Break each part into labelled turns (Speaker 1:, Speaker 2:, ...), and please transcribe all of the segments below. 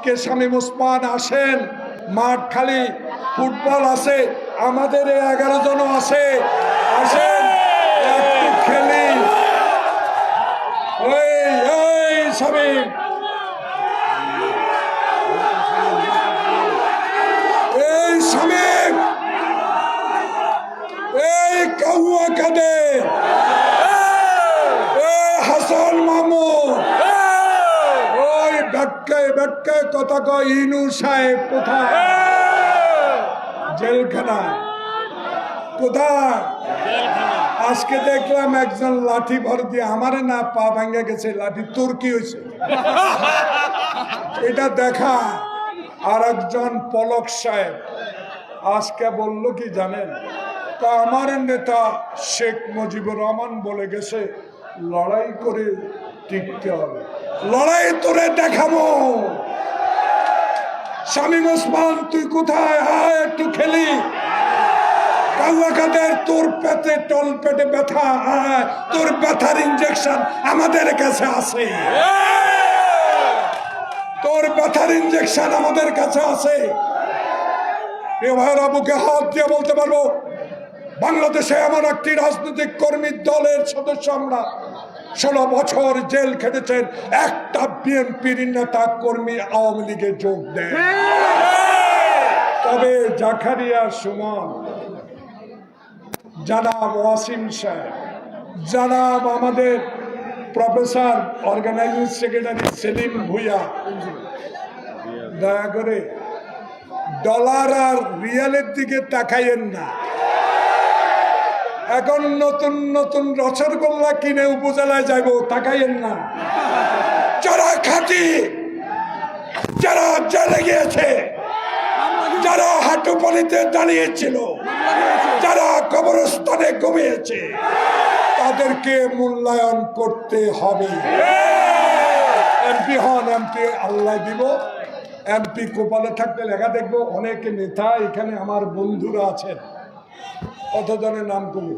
Speaker 1: আজকে শামীম ওসমান আসেন। মাঠ খালি, ফুটবল আছে, আমাদের এগারো জন আছে। আসেন, একটু খেলি। ওই শামীম এই শামীম এই এই হাসান ওই ব্যাটকায় ব্যাটকায় কথা কয় ইনু সাহেব, কোথায়? জেলখানা কোথায়? আজকে দেখলাম একজন লাঠি ভর দিয়ে আমারে না পা ভাঙ্গা গেছে, লাঠি তোর কি হয়েছে? এটা দেখা আর একজন পলক সাহেব আজকে বলল কি জানেন? তা আমার নেতা শেখ মুজিবুর রহমান বলে গেছে, লড়াই করে টিকতে হবে। লড়াই তোরে দেখাবো। শামীম ওসমান, তুই কোথায়? আয় একটু খেলি। তোর পেটে, টল পেটে ব্যথা আয় তোর ব্যথার ইঞ্জেকশন আমাদের কাছে আছে। তোর ব্যথার ইঞ্জেকশন আমাদের কাছে আছে। বুকে হাত দিয়ে বলতে পারব, বাংলাদেশে এমন একটি রাজনৈতিক কর্মী দলের সদস্য আমরা। ষোলো বছর জেল খেটেছেন, একটা বিএনপির নেতা কর্মী আওয়ামী লীগে যোগ দেয় তবে জাকারিয়া সুমন, জানাব ওয়াসিম সাহেব, জানাব আমাদের professor organizing secretary Selim Bhuiyan. দয়া করে, ডলার আর রিয়ালের দিকে তাকাইয়েন না। এখন নতুন নতুন রসগোল্লা কিনে উপজেলায় যাইব, তাকাইয়েন না। যারা খাটি, যারা জেলে গিয়েছে, যারা হাঁটুপানিতে দাঁড়িয়েছিল, যারা কবরস্থানে ঘুমিয়েছে, তাদেরকে মূল্যায়ন করতে হবে। এমপি হন, এমপি আল্লাহ দিব। এমপি কোপালে থাকতে লেখা দেখব, অনেক নেতা এখানে আমার বন্ধুরা আছেন। কতজনের নাম করব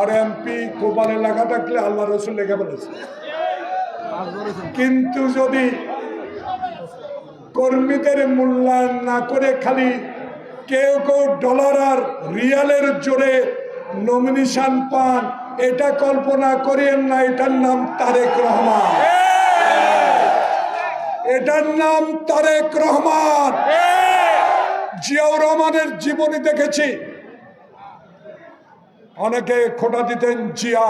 Speaker 1: আর এমপি কোপালে লেখা থাকলে আল্লাহ রসুল লেখা বলেছে। কিন্তু যদি কর্মীদের মূল্যায়ন না করে খালি কেউ কেউ ডলার আর রিয়ালের জোরে নমিনেশন পান এটা কল্পনা করেন না এটার নাম তারেক রহমান। এটার নাম তারেক রহমান। জিয়াউর রহমানের জীবনী দেখেছি। অনেকে খোটা দিতেন জিয়া।